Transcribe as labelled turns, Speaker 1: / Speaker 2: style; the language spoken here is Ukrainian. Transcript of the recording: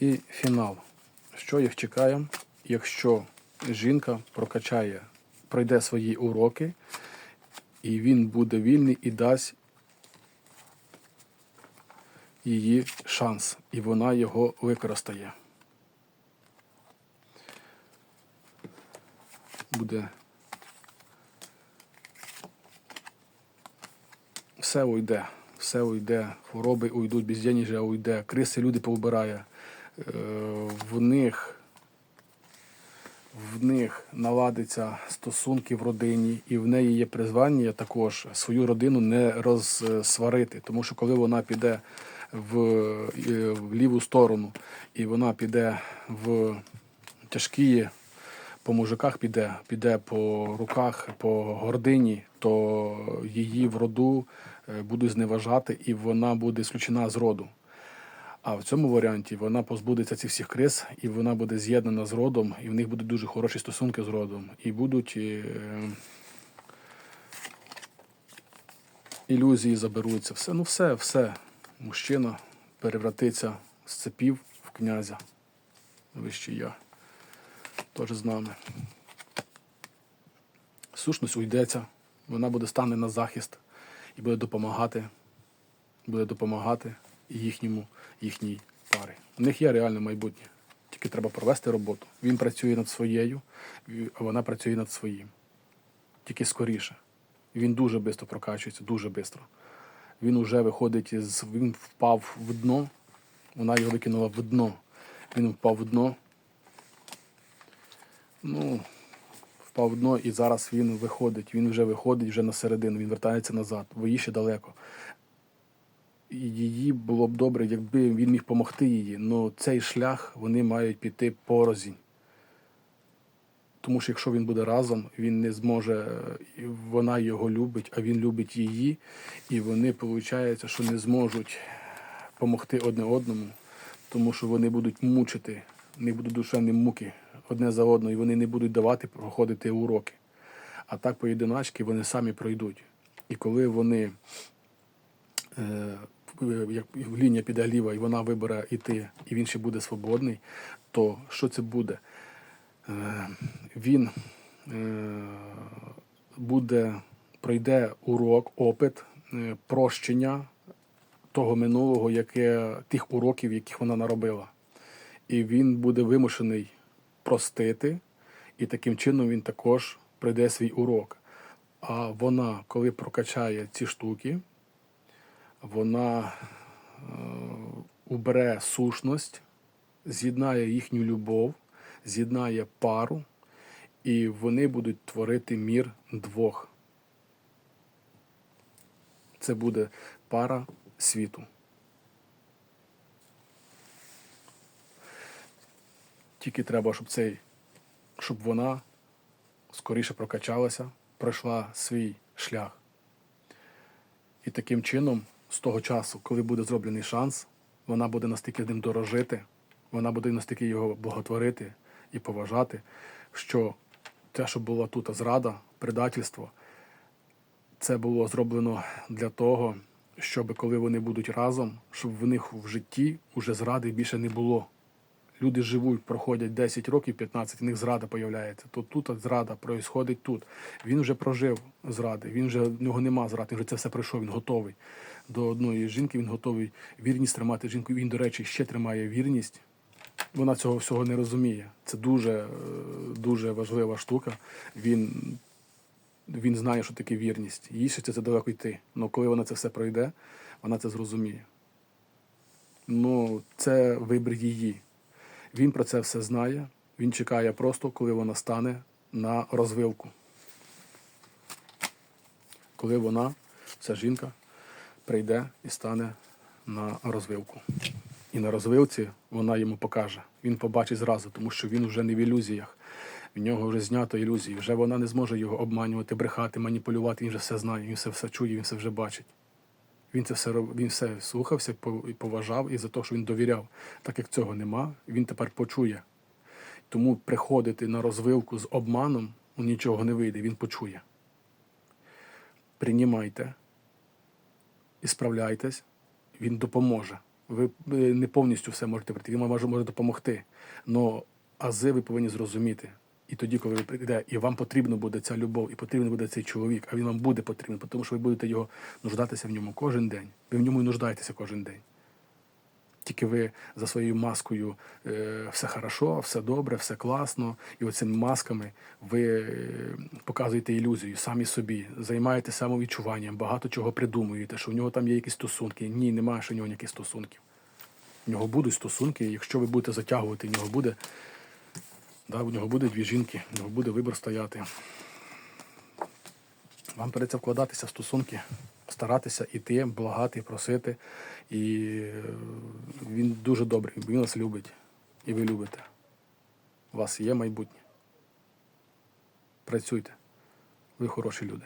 Speaker 1: І фінал. Що їх чекає, якщо жінка прокачає, пройде свої уроки, і він буде вільний і дасть її шанс, і вона його використає. Буде все уйде, все уйде, хвороби уйдуть, безденежжя уйде, криси люди повбирає. Е, В них в них наладиться стосунки в родині, і в неї є призвання також свою родину не розсварити. Тому що коли вона піде в, е, в ліву сторону і вона піде в тяжкі, по мужиках піде, піде по руках, по гордині, то її в роду е, будуть зневажати, і вона буде ісключена з роду. А в цьому варіанті вона позбудеться цих всіх криз, і вона буде з'єднана з родом, і в них будуть дуже хороші стосунки з родом. І будуть е, ілюзії заберуться. Все, ну все, все. Мужчина перевратиться з цепів в князя. Вище я. Теж з нами. Сушність уйдеться, вона буде стане на захист і буде допомагати, буде допомагати їхньому, їхній парі. У них є реальне майбутнє. Тільки треба провести роботу. Він працює над своєю, а вона працює над своїм. Тільки скоріше. Він дуже швидко прокачується, дуже швидко. Він уже виходить із. Він впав в дно, вона його викинула в дно. Він впав в дно. Ну, впав в дно і зараз він виходить. Він вже виходить вже на середину, він вертається назад, бо їй ще далеко. Її було б добре, якби він міг допомогти їй. але цей шлях вони мають піти порознь. Тому що якщо він буде разом, він не зможе, вона його любить, а він любить її, і вони, виходить, що не зможуть допомогти одне одному, тому що вони будуть мучити, в будуть душевні муки одне за одною, і вони не будуть давати проходити уроки. А так поєдиначки вони самі пройдуть. І коли вони е, як лінія піде ліва, і вона вибере йти, і він ще буде свободний, то що це буде? Е, Він е, буде, пройде урок, опит, е, прощення того минулого, яке, тих уроків, яких вона наробила. І він буде вимушений простити, і таким чином він також пройде свій урок. А вона, коли прокачає ці штуки, вона е, убере сушність, з'єднає їхню любов, з'єднає пару, і вони будуть творити мір двох. Це буде пара світу. Тільки треба, щоб цей, щоб вона скоріше прокачалася, пройшла свій шлях. І таким чином, з того часу, коли буде зроблений шанс, вона буде настільки ним дорожити, вона буде настільки його боготворити і поважати, що те, що була тут зрада, предательство, це було зроблено для того, щоб коли вони будуть разом, щоб в них в житті уже зради більше не було. Люди живуть, проходять 10 років, 15, в них зрада появляється. То тут зрада проїсходить тут. Він вже прожив зради, він вже в нього нема зради, він вже це все пройшов, він готовий. До одної жінки він готовий вірність тримати жінку. Він, до речі, ще тримає вірність. Вона цього всього не розуміє. Це дуже, е, дуже важлива штука. Він, він знає, що таке вірність. Їй ще це далеко йти. Але коли вона це все пройде, вона це зрозуміє. Ну, це вибір її. Він про це все знає. Він чекає просто, коли вона стане на розвилку. Коли вона, ця жінка, прийде і стане на розвилку. І на розвилці вона йому покаже. Він побачить зразу, тому що він вже не в ілюзіях. В нього вже знято ілюзії. Вже вона не зможе його обманювати, брехати, маніпулювати. Він вже все знає, він все все чує, він все вже бачить. Він це все він все слухався, поважав і за те, що він довіряв. Так як цього нема, він тепер почує. Тому приходити на розвилку з обманом ну, нічого не вийде, він почує. Приймайте і справляйтесь, він допоможе. Ви е, не повністю все можете прийти. Він може, допомогти. Но ази ви повинні зрозуміти. І тоді, коли ви прийдете, і вам потрібна буде ця любов, і потрібен буде цей чоловік, а він вам буде потрібен, тому що ви будете його нуждатися в ньому кожен день. Ви в ньому і нуждаєтеся кожен день. Тільки ви за своєю маскою е, все хорошо, все добре, все класно, і оцими масками ви е, показуєте ілюзію самі собі, займаєте самовідчуванням, багато чого придумуєте, що в нього там є якісь стосунки. Ні, немає ще в нього ніяких стосунків. В нього будуть стосунки, і якщо ви будете затягувати, в нього буде, да, У нього буде дві жінки, в нього буде вибір стояти. Вам придеться вкладатися в стосунки, старатися іти, благати, просити. І е, він дуже добрий, він вас любить. І ви любите. У вас є майбутнє. Працюйте. Ви хороші люди.